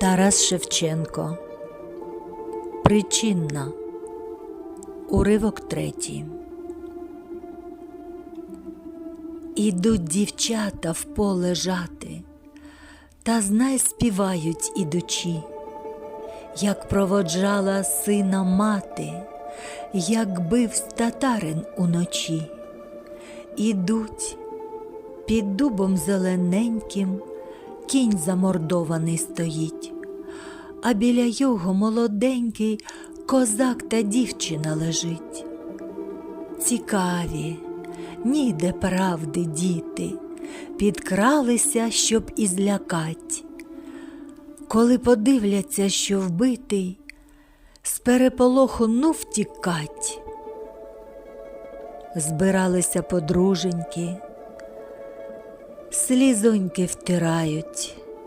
Тарас Шевченко Причинна Уривок третій. Ідуть дівчата в поле жати, та знай співають ідучі, як проводжала сина мати, як бив татарин уночі. Ідуть під дубом зелененьким, кінь замордований стоїть, а біля його молоденький козак та дівчина лежить. Цікаві, ніде правди діти, підкралися, щоб і злякать. Коли подивляться, що вбитий, з переполоху ну втікать. Збиралися подруженьки, слізоньки втирають,